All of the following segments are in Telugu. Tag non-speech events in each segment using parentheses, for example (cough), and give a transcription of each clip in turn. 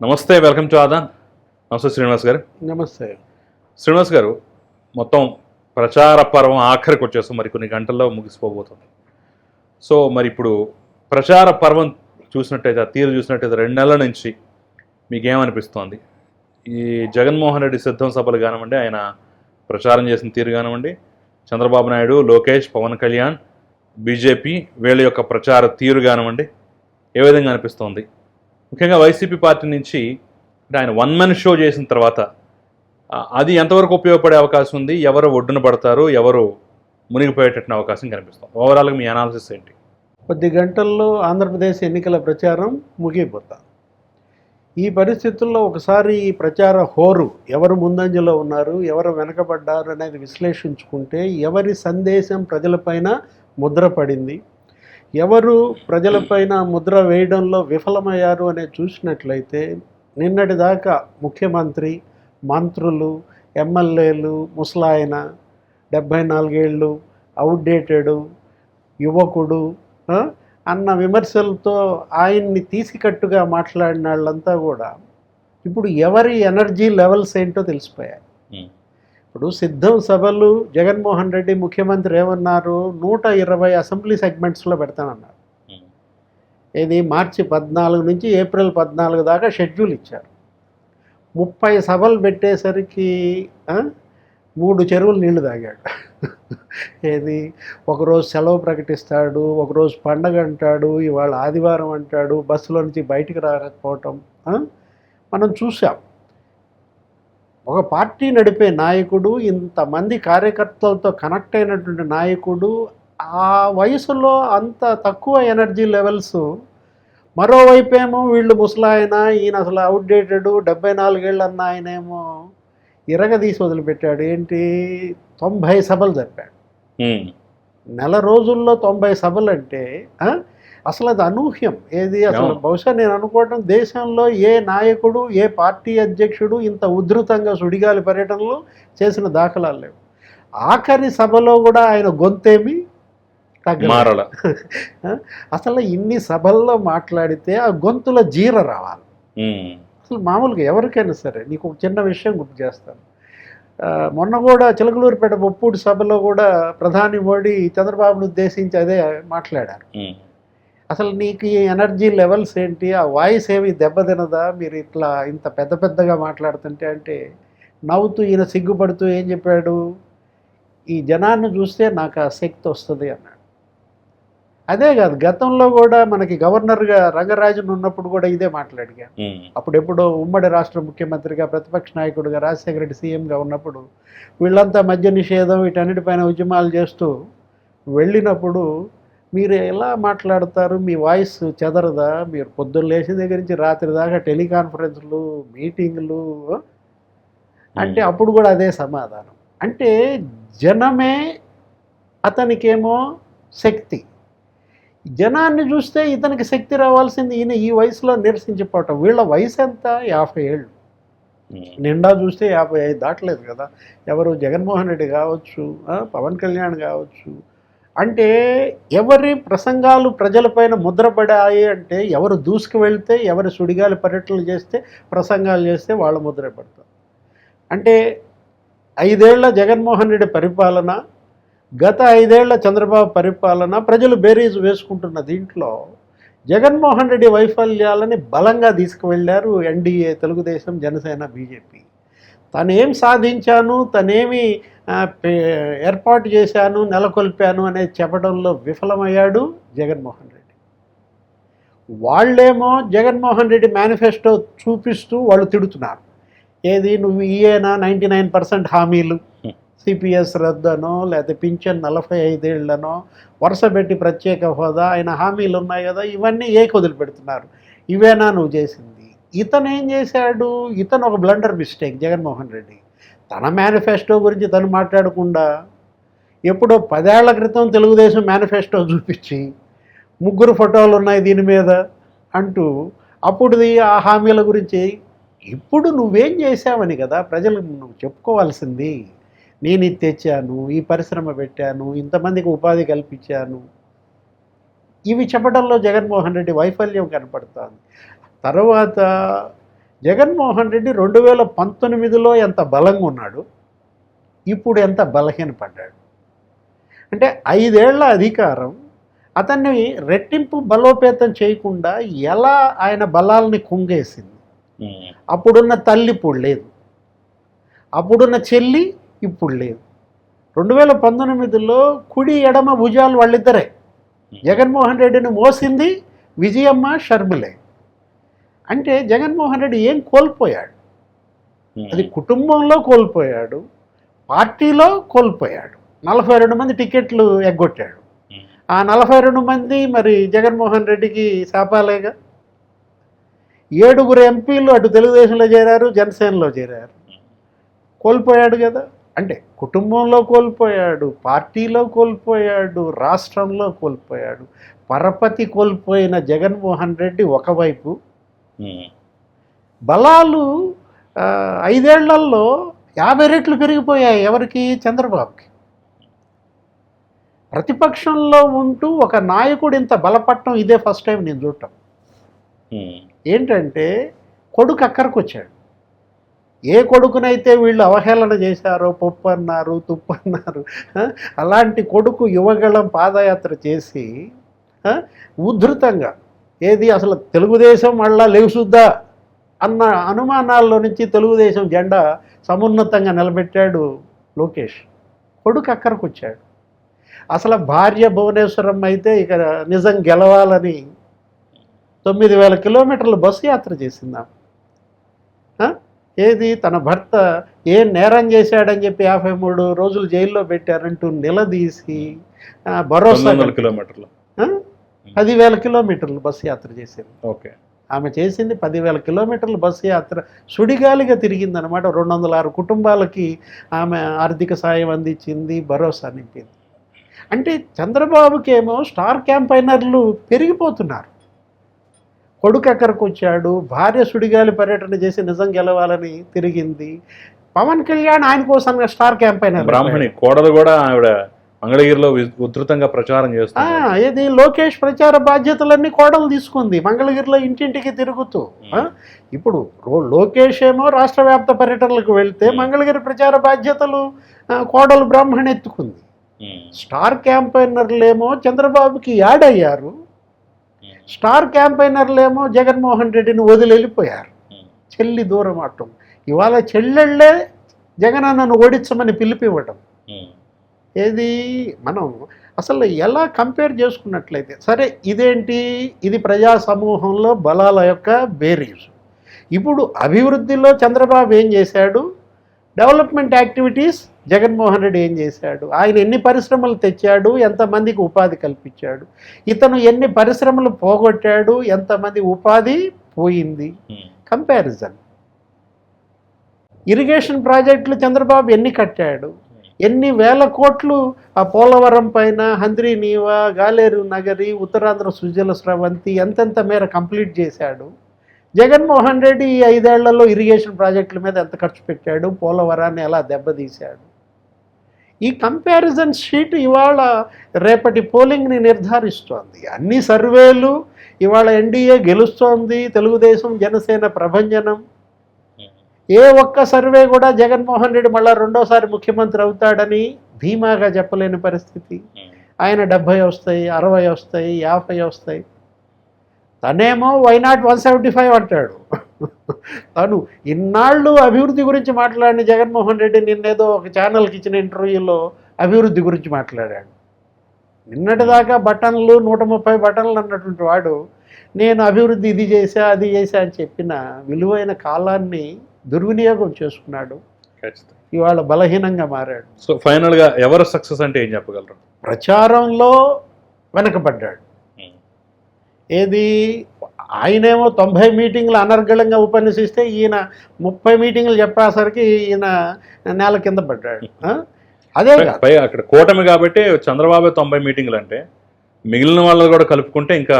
నమస్తే వెల్కమ్ టు ఆదాన్. నమస్తే శ్రీనివాస్ గారు. నమస్తే. శ్రీనివాస్ గారు మొత్తం ప్రచార పర్వం ఆఖరికి వచ్చేస్తాం మరి కొన్ని గంటల్లో ముగిసిపోబోతుంది. సో మరి ఇప్పుడు ప్రచార పర్వం చూసినట్టయితే ఆ తీరు చూసినట్టయితే రెండు నెలల నుంచి మీకేమనిపిస్తోంది? ఈ జగన్మోహన్ రెడ్డి సిద్ధం సభలు కానివ్వండి ఆయన ప్రచారం చేసిన తీరు కానివ్వండి చంద్రబాబు నాయుడు లోకేష్ పవన్ కళ్యాణ్ బీజేపీ వీళ్ళ యొక్క ప్రచార తీరు కానివ్వండి ఏ విధంగా అనిపిస్తోంది? ముఖ్యంగా వైసీపీ పార్టీ నుంచి ఆయన వన్ మెన్ షో చేసిన తర్వాత అది ఎంతవరకు ఉపయోగపడే అవకాశం ఉంది? ఎవరు ఒడ్డున పడతారు? ఎవరు మునిగిపోయేటట్టు అవకాశం కనిపిస్తుంది? ఓవరాల్గా మీ అనాలిసిస్ ఏంటి? కొద్ది గంటల్లో ఆంధ్రప్రదేశ్ ఎన్నికల ప్రచారం ముగిపోతా ఈ పరిస్థితుల్లో ఒకసారి ఈ ప్రచార హోరు ఎవరు ముందంజలో ఉన్నారు? ఎవరు వెనకబడ్డారు? అనేది విశ్లేషించుకుంటే ఎవరి సందేశం ప్రజలపైన ముద్ర పడింది ఎవరు ప్రజలపైన ముద్ర వేయడంలో విఫలమయ్యారు అనేది చూసినట్లయితే నిన్నటి దాకా ముఖ్యమంత్రి మంత్రులు ఎమ్మెల్యేలు ముసలాయన డెబ్భై నాలుగేళ్ళు అవుట్డేటెడు యువకుడు అన్న విమర్శలతో ఆయన్ని తీసికట్టుగా మాట్లాడిన వాళ్ళంతా కూడా ఇప్పుడు ఎవరి ఎనర్జీ లెవెల్స్ ఏంటో తెలిసిపోయాయి. ఇప్పుడు సిద్ధం సభలు జగన్మోహన్ రెడ్డి ముఖ్యమంత్రి ఏమన్నారు? నూట ఇరవై అసెంబ్లీ సెగ్మెంట్స్లో పెడతానన్నారు. ఇది మార్చి పద్నాలుగు నుంచి ఏప్రిల్ పద్నాలుగు దాకా షెడ్యూల్ ఇచ్చారు. ముప్పై సభలు పెట్టేసరికి మూడు చెరువులు నీళ్ళు తాగాడు. ఏది? ఒకరోజు సెలవు ప్రకటిస్తాడు ఒకరోజు పండగ అంటాడు ఇవాళ ఆదివారం అంటాడు బస్సులో నుంచి బయటికి రాకపోవటం? మనం చూసాం. ఒక పార్టీ నడిపే నాయకుడు ఇంతమంది కార్యకర్తలతో కనెక్ట్ అయినటువంటి నాయకుడు ఆ వయసులో అంత తక్కువ ఎనర్జీ లెవెల్స్. మరోవైపు ఏమో వీళ్ళు ముసలాయన ఈయన అసలు అవుట్డేటెడ్ డెబ్బై నాలుగేళ్ళు అన్న ఆయనేమో ఇరగదీసి వదిలిపెట్టాడు. ఏంటి? తొంభై సభలు జరిపాడు. నెల రోజుల్లో తొంభై సభలు అంటే అసలు అది అనూహ్యం. ఏది అసలు. బహుశా నేను అనుకోవటం దేశంలో ఏ నాయకుడు ఏ పార్టీ అధ్యక్షుడు ఇంత ఉధృతంగా సుడిగాలి పర్యటనలో చేసిన దాఖలాలు లేవు. ఆఖరి సభలో కూడా ఆయన గొంతేమి. మారల. (laughs) అసలు ఇన్ని సభల్లో మాట్లాడితే ఆ గొంతులో జీర రావాలి. అసలు మామూలుగా ఎవరికైనా సరే నీకు ఒక చిన్న విషయం గుర్తు చేస్తాను. మొన్న కూడా చిలకలూరుపేట బొప్పూడి సభలో కూడా ప్రధాని మోడీ చంద్రబాబును ఉద్దేశించి అదే మాట్లాడారు. అసలు నీకు ఈ ఎనర్జీ లెవెల్స్ ఏంటి? ఆ వాయిస్ ఏమి దెబ్బతినదా మీరు ఇట్లా ఇంత పెద్ద పెద్దగా మాట్లాడుతుంటే అంటే నవ్వుతూ ఈయన సిగ్గుపడుతూ ఏం చెప్పాడు? ఈ జనాన్ని చూస్తే నాకు ఆ శక్తి వస్తుంది అన్నాడు. అదే కాదు గతంలో కూడా మనకి గవర్నర్గా రంగరాజన్ ఉన్నప్పుడు కూడా ఇదే మాట్లాడిగా ఉమ్, అప్పుడెప్పుడో ఉమ్మడి రాష్ట్ర ముఖ్యమంత్రిగా ప్రతిపక్ష నాయకుడిగా రాజశేఖర రెడ్డి సీఎంగా ఉన్నప్పుడు వీళ్ళంతా మద్య నిషేధం వీటన్నిటిపైన ఉద్యమాలు చేస్తూ వెళ్ళినప్పుడు మీరు ఎలా మాట్లాడతారు? మీ వాయిస్ చెదరదా? మీరు పొద్దున్న లేచిన దగ్గర నుంచి రాత్రి దాకా టెలికాన్ఫరెన్స్లు మీటింగ్లు అంటే అప్పుడు కూడా అదే సమాధానం. అంటే జనమే అతనికేమో శక్తి. జనాన్ని చూస్తే ఇతనికి శక్తి రావాల్సింది ఈయన ఈ వయసులో నిరసించిపోవటం. వీళ్ళ వయసు ఎంత యాభై ఏళ్ళు. నిండా చూస్తే యాభై ఐదు దాటలేదు కదా. ఎవరు జగన్మోహన్ రెడ్డి కావచ్చు పవన్ కళ్యాణ్ కావచ్చు అంటే ఎవరి ప్రసంగాలు ప్రజలపైన ముద్రపడాయి అంటే ఎవరు దూసుకు వెళ్తే ఎవరు సుడిగాలి పర్యటనలు చేస్తే ప్రసంగాలు చేస్తే వాళ్ళు ముద్రపడతారు. అంటే ఐదేళ్ళ జగన్మోహన్ రెడ్డి పరిపాలన గత ఐదేళ్ళ చంద్రబాబు పరిపాలన ప్రజలు బేరీజ్ వేసుకుంటున్న దీంట్లో జగన్మోహన్ రెడ్డి వైఫల్యాలని బలంగా తీసుకువెళ్ళారు ఎన్డీఏ తెలుగుదేశం జనసేన బీజేపీ. తనేం సాధించాను తనేమి ఏర్పాటు చేశాను నెలకొల్పాను అనేది చెప్పడంలో విఫలమయ్యాడు జగన్మోహన్ రెడ్డి. వాళ్ళేమో జగన్మోహన్ రెడ్డి మేనిఫెస్టో చూపిస్తూ వాళ్ళు తిడుతున్నారు. ఏది నువ్వు ఇయేనా నైంటీ నైన్ పర్సెంట్ హామీలు? సిపిఎస్ రద్దనో లేకపోతే పింఛన్ నలభై ఐదేళ్ళనో వరుస పెట్టి ప్రత్యేక హోదా ఆయన హామీలు ఉన్నాయి కదా ఇవన్నీ ఏకి వదిలిపెడుతున్నారు. ఇవేనా నువ్వు చేసింది? ఇతను ఏం చేశాడు? ఇతను ఒక బ్లండర్ మిస్టేక్ జగన్మోహన్ రెడ్డి. తన మేనిఫెస్టో గురించి తను మాట్లాడకుండా ఎప్పుడో పదేళ్ళ క్రితం తెలుగుదేశం మేనిఫెస్టో చూపించి ముగ్గురు ఫోటోలు ఉన్నాయి దీని మీద అంటూ అప్పుడుది ఆ హామీల గురించి ఇప్పుడు నువ్వేం చేశావని కదా ప్రజలు నువ్వు చెప్పుకోవాల్సింది. నేను ఇది తెచ్చాను ఈ పరిశ్రమ పెట్టాను ఇంతమందికి ఉపాధి కల్పించాను. ఇవి చెప్పడంలో జగన్మోహన్ రెడ్డి వైఫల్యం కనపడుతుంది. తర్వాత జగన్మోహన్ రెడ్డి రెండు వేల పంతొమ్మిదిలో ఎంత బలంగా ఉన్నాడు ఇప్పుడు ఎంత బలహీనపడ్డాడు. అంటే ఐదేళ్ళ అధికారం అతన్ని రెట్టింపు బలోపేతం చేయకుండా ఎలా ఆయన బలాల్ని కుంగేసింది. అప్పుడున్న తల్లి ఇప్పుడు లేదు. అప్పుడున్న చెల్లి ఇప్పుడు లేదు. రెండు వేల పంతొమ్మిదిలో కుడి ఎడమ భుజాలు వాళ్ళిద్దరే. జగన్మోహన్ రెడ్డిని మోసింది విజయమ్మ షర్మిలే. అంటే జగన్మోహన్ రెడ్డి ఏం కోల్పోయాడు? అది కుటుంబంలో కోల్పోయాడు పార్టీలో కోల్పోయాడు. నలభై రెండు మంది టికెట్లు ఎగ్గొట్టాడు. ఆ నలభై రెండు మంది మరి జగన్మోహన్ రెడ్డికి శాపాలేగా? ఏడుగురు ఎంపీలు అటు తెలుగుదేశంలో చేరారు జనసేనలో చేరారు. కోల్పోయాడు కదా. అంటే కుటుంబంలో కోల్పోయాడు పార్టీలో కోల్పోయాడు రాష్ట్రంలో కోల్పోయాడు. పరపతి కోల్పోయిన జగన్మోహన్ రెడ్డి ఒకవైపు బలాలు ఐదేళ్ళలో యాభై రెట్లు పెరిగిపోయాయి ఎవరికి? చంద్రబాబుకి. ప్రతిపక్షంలో ఉంటూ ఒక నాయకుడు ఇంత బలపడటం ఇదే ఫస్ట్ టైం నేను చూడటం. ఏంటంటే కొడుకు అక్కడికి వచ్చాడు ఏ కొడుకునైతే వీళ్ళు అవహేళన చేశారో పప్పు అన్నారు తుప్పు అన్నారు అలాంటి కొడుకు యువగళం పాదయాత్ర చేసి ఆ, ఉద్ధృతంగా ఏది అసలు తెలుగుదేశం మళ్ళా లేవుసుద్దా అన్న అనుమానాల్లో నుంచి తెలుగుదేశం జెండా సమున్నతంగా నిలబెట్టాడు లోకేష్ కొడుకు అక్కడికి వచ్చాడు అసలు భార్య భువనేశ్వరం అయితే ఇక నిజం గెలవాలని తొమ్మిది వేల కిలోమీటర్లు బస్సు యాత్ర చేసిందాం? ఏది తన భర్త ఏ నేరం చేశాడని చెప్పి యాభై మూడు రోజులు జైల్లో పెట్టారంటూ నిలదీసి భరోసా కిలోమీటర్లు? పదివేల కిలోమీటర్లు బస్సు యాత్ర చేసింది. ఓకే. ఆమె చేసింది పదివేల కిలోమీటర్ల బస్సు యాత్ర. సుడిగాలిగా తిరిగిందనమాట రెండు వందల ఆరు కుటుంబాలకి ఆమె ఆర్థిక సాయం అందించింది భరోసా నింపింది. అంటే చంద్రబాబుకేమో స్టార్ క్యాంపైనర్లు పెరిగిపోతున్నారు. కొడుకు ఎక్కడికి వచ్చాడు? భార్య సుడిగాలి పర్యటన చేసి నిజం గెలవాలని తిరిగింది. పవన్ కళ్యాణ్ ఆయన కోసం స్టార్ క్యాంపైనర్ బ్రాహ్మణి కోడలు కూడా ఆవిడ మంగళగిరిలో ఉధృతంగా ప్రచారం ఆ, చేస్తుంది ఇది లోకేష్ ప్రచార బాధ్యతలన్నీ కోడలు తీసుకుంది మంగళగిరిలో ఇంటింటికి తిరుగుతూ? ఇప్పుడు లోకేష్ ఏమో రాష్ట్ర వ్యాప్త పర్యటనలకు వెళ్తే. మంగళగిరి ప్రచార బాధ్యతలు కోడలు బ్రాహ్మణ ఎత్తుకుంది స్టార్ క్యాంపైనర్లేమో చంద్రబాబుకి యాడ్ అయ్యారు. స్టార్ క్యాంపైనర్లేమో జగన్మోహన్ రెడ్డిని వదిలి వెళ్ళిపోయారు చెల్లి దూరం అవటం ఇవాళ చెల్లెళ్ళే జగనన్నను ఓడించమని పిలిపివ్వటం. ఏది? మనం అసలు ఎలా కంపేర్ చేసుకున్నట్లయితే సరే ఇదేంటి? ఇది ప్రజా సమూహంలో బలాల యొక్క బేరీస్ ఇప్పుడు అభివృద్ధిలో చంద్రబాబు ఏం చేశాడు? డెవలప్మెంట్ యాక్టివిటీస్ జగన్మోహన్ రెడ్డి ఏం చేశాడు? ఆయన ఎన్ని పరిశ్రమలు తెచ్చాడు? ఎంతమందికి ఉపాధి కల్పించాడు? ఇతను ఎన్ని పరిశ్రమలు పోగొట్టాడు? ఎంతమంది ఉపాధి పోయింది? కంపారిజన్ ఇరిగేషన్ ప్రాజెక్టులు చంద్రబాబు ఎన్ని కట్టాడు? ఎన్ని వేల కోట్లు ఆ పోలవరం పైన హంద్రీ నీవా గాలేరు నగరి ఉత్తరాంధ్ర సుజల స్రవంతి ఎంతెంత మేర కంప్లీట్ చేశాడు? జగన్మోహన్ రెడ్డి ఈ ఐదేళ్ళలో ఇరిగేషన్ ప్రాజెక్టుల మీద ఎంత ఖర్చు పెట్టాడు? పోలవరాన్ని ఎలా దెబ్బతీశాడు? ఈ కంపారిజన్ షీట్ ఇవాళ రేపటి పోలింగ్ని నిర్ధారిస్తోంది. అన్ని సర్వేలు ఇవాళ ఎన్డీఏ గెలుస్తోంది తెలుగుదేశం జనసేన ప్రభంజనం ఏ ఒక్క సర్వే కూడా జగన్మోహన్ రెడ్డి మళ్ళా రెండోసారి ముఖ్యమంత్రి అవుతాడని ధీమాగా చెప్పలేని పరిస్థితి. ఆయన డెబ్భై వస్తాయి అరవై వస్తాయి యాభై వస్తాయి. తనేమో వైనాట్ వన్ సెవెంటీ ఫైవ్ అంటాడు. తను ఇన్నాళ్ళు అభివృద్ధి గురించి మాట్లాడిన జగన్మోహన్ రెడ్డి నిన్నేదో ఒక ఛానల్కి ఇచ్చిన ఇంటర్వ్యూలో అభివృద్ధి గురించి మాట్లాడాడు. నిన్నటిదాకా బటన్లు నూట ముప్పై బటన్లు అన్నటువంటి వాడు నేను అభివృద్ధి ఇది చేశా అది చేశా అని చెప్పిన విలువైన కాలాన్ని దుర్వినియోగం చేసుకున్నాడు. ఇవాళ బలహీనంగా మారాడు. సో ఫైనల్గా ఎవరు సక్సెస్ అంటే ఏం చెప్పగలరు? ప్రచారంలో వెనకబడ్డాడు. ఏది? ఆయనేమో తొంభై మీటింగ్లు అనర్గళంగా ఉపన్యసిస్తే ఈయన ముప్పై మీటింగ్లు చెప్పేసరికి ఈయన నేల కింద పడ్డాడు? అదే అక్కడ కూటమి కాబట్టి చంద్రబాబు తొంభై మీటింగ్లు అంటే మిగిలిన వాళ్ళు కూడా కలుపుకుంటే ఇంకా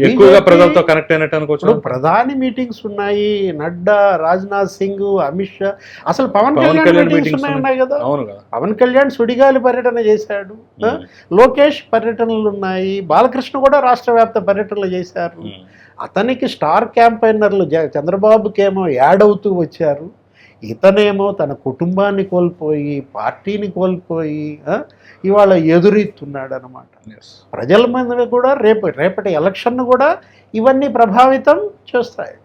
ఎక్కువగా ప్రజలతో కనెక్ట్ అయినట్టు అనుకోవచ్చు ప్రధాని మీటింగ్స్ ఉన్నాయి నడ్డా రాజ్నాథ్ సింగ్ అమిత్ షా. అసలు పవన్ కళ్యాణ్ మీటింగ్స్ ఉన్నాయి. కదా? అవును కదా. పవన్ కళ్యాణ్ సుడిగాలి పర్యటన చేశాడు. లోకేష్ పర్యటనలు ఉన్నాయి. బాలకృష్ణ కూడా రాష్ట్ర వ్యాప్త పర్యటనలు చేశారు. అతనికి స్టార్ క్యాంపైనర్లు చంద్రబాబుకేమో యాడ్ అవుతూ వచ్చారు. ఇతనేమో తన కుటుంబాన్ని కోల్పోయి పార్టీని కోల్పోయి ఇవాళ ఎదురీస్తున్నాడు అనమాట. ప్రజల మీద కూడా రేపు రేపటి ఎలక్షన్ కూడా ఇవన్నీ ప్రభావితం చేస్తాయి